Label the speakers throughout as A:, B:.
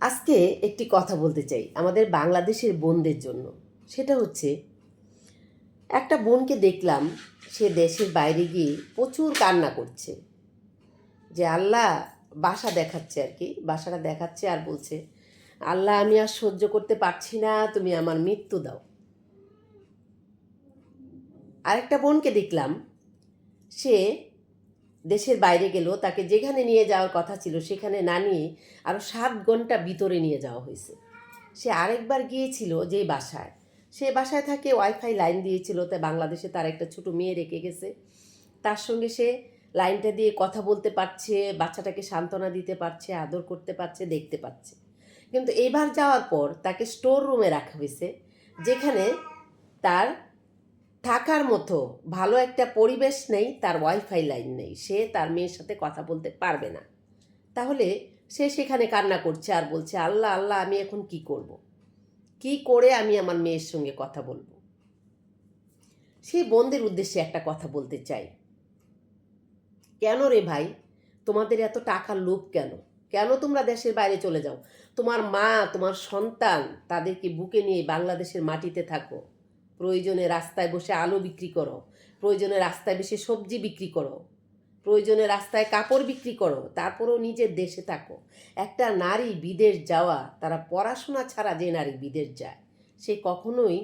A: আজকে একটি কথা বলতে চাই আমাদের বাংলাদেশের বোনদের জন্য। সেটা হচ্ছে, একটা বোনকে দেখলাম, সে দেশের বাইরে গিয়ে প্রচুর কান্না করছে। যে আল্লাহ বাসা দেখাচ্ছে আর কি, বাসাটা দেখাচ্ছে আর বলছে, আল্লাহ, আমি আর সহ্য করতে পারছি না, তুমি আমার মৃত্যু দাও। আরেকটা বোনকে দেখলাম, সে দেশের বাইরে গেল তাকে যেখানে নিয়ে যাওয়ার কথা ছিল, সেখানে না নিয়ে আরও সাত ঘণ্টা ভিতরে নিয়ে যাওয়া হয়েছে। সে আরেকবার গিয়েছিল যে বাসায়। সে বাসায় থাকে ওয়াইফাই লাইন দিয়েছিল তাই বাংলাদেশে তার একটা ছোট মেয়ে রেখে গেছে। তার সঙ্গে সে লাইনটা দিয়ে কথা বলতে পারছে, বাচ্চাটাকে সান্ত্বনা দিতে পারছে, আদর করতে পারছে, দেখতে পাচ্ছে। কিন্তু এবার যাওয়ার পর তাকে স্টোর রুমে রাখা হয়েছে, যেখানে তার থাকার মতো ভালো একটা পরিবেশ নেই, তার ওয়াইফাই লাইন নেই। সে তার মেয়ের সাথে কথা বলতে পারবে না। তাহলে সে সেখানে কান্না করছে আর বলছে, আল্লাহ আল্লাহ, আমি এখন কি করব। কি করে আমি আমার মেয়ের সঙ্গে কথা বলব? সেই বোনদের উদ্দেশ্যে একটা কথা বলতে চাই কেন রে ভাই? তোমাদের এত টাকার লোভ কেন? কেন তোমরা দেশের বাইরে চলে যাও? তোমার মা, তোমার সন্তান, তাদেরকে বুকে নিয়ে বাংলাদেশের মাটিতে থাকো। প্রয়োজনে রাস্তায় বসে আলু বিক্রি করো। প্রয়োজনে রাস্তায় বসে সবজি বিক্রি করো। প্রয়োজনে রাস্তায় কাপড় বিক্রি করো। তারপরেও নিজের দেশে থাকো। একটা নারী বিদেশ যাওয়া, তারা পড়াশোনা ছাড়া যে নারী বিদেশ যায়, সে কখনোই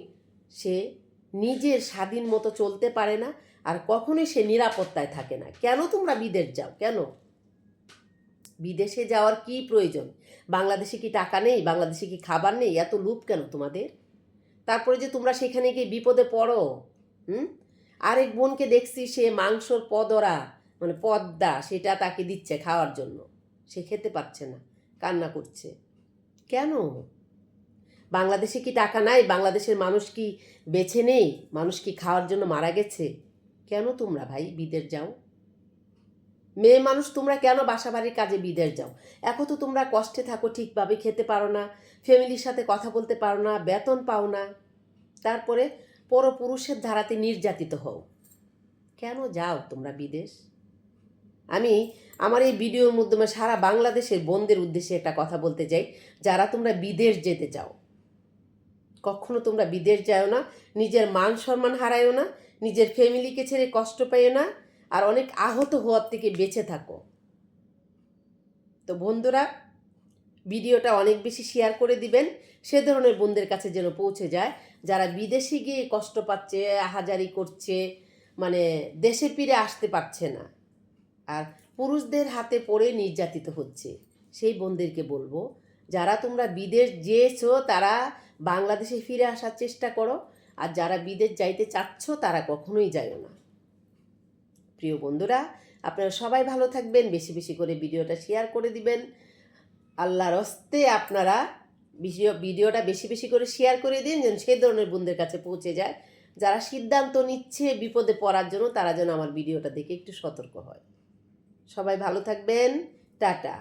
A: সে নিজের স্বাধীন মতো চলতে পারে না আর কখনোই সে নিরাপত্তায় থাকে না। কেন তোমরা বিদেশ যাও? কেন? বিদেশে যাওয়ার কি প্রয়োজন? বাংলাদেশে কি টাকা নেই? বাংলাদেশে কি খাবার নেই? এত লুপ কেন তোমাদের? তারপরে যে তোমরা সেখানে গিয়ে বিপদে পড়ো, হুম? আরেক বোনকে দেখছি সে মাংসর পদরা মানে পদ্মা, সেটা তাকে দিচ্ছে খাওয়ার জন্য। সে খেতে পারছে না, কান্না করছে। কেন? বাংলাদেশে কি টাকা নাই? বাংলাদেশের মানুষ কি বেছে নেই? মানুষ কি খাওয়ার জন্য মারা গেছে? কেন তোমরা ভাই বিদেশ যাও? মেয়ে মানুষ, তোমরা কেন বাসা বাড়ির কাজে বিদেশ যাও? এখন তো তোমরা কষ্টে থাকো, ঠিকভাবে খেতে পারো না, ফ্যামিলির সাথে কথা বলতে পারো না, বেতন পাও না। তারপরে পরপুরুষের ধারাতে নির্যাতিত হও। কেন যাও তোমরা বিদেশ? আমি আমার এই ভিডিওর মাধ্যমে সারা বাংলাদেশের বোনদের উদ্দেশ্যে একটা কথা বলতে চাই। যারা তোমরা বিদেশ যেতে চাও, কখনো তোমরা বিদেশ যাও না, নিজের মান সম্মান হারায়ও না, নিজের ফ্যামিলিকে ছেড়ে কষ্ট পেও না আর অনেক আহত হওয়ার থেকে বেঁচে থাকো। তো বন্ধুরা, ভিডিওটা অনেক বেশি শেয়ার করে দিবেন। সে ধরনের বোনদের কাছে যেন পৌঁছে যায়। যারা বিদেশে গিয়ে কষ্ট পাচ্ছে, হাজারি করছে মানে দেশে ফিরে আসতে পারছে না। আর পুরুষদের হাতে পড়ে নির্যাতিত হচ্ছে। সেই বোনদেরকে বলব, যারা তোমরা বিদেশ যেয়েছো, তারা বাংলাদেশে ফিরে আসার চেষ্টা করো। আর যারা বিদেশ যাইতে চাচ্ছ, তারা কখনোই যায়ও না। প্রিয় বন্ধুরা, আপনারা সবাই ভালো থাকবেন, বেশি বেশি করে ভিডিওটা শেয়ার করে দিবেন। আল্লাহর হস্তে আপনারা ভিডিও, ভিডিওটা বেশি বেশি করে শেয়ার করে দিন, যেন সেই ধরনের বন্ধুদের কাছে পৌঁছে যায়। যারা সিদ্ধান্ত নিচ্ছে বিপদে পড়ার জন্য, তারা যেন আমার ভিডিওটা দেখে একটু সতর্ক হয়। সবাই ভালো থাকবেন, টাটা।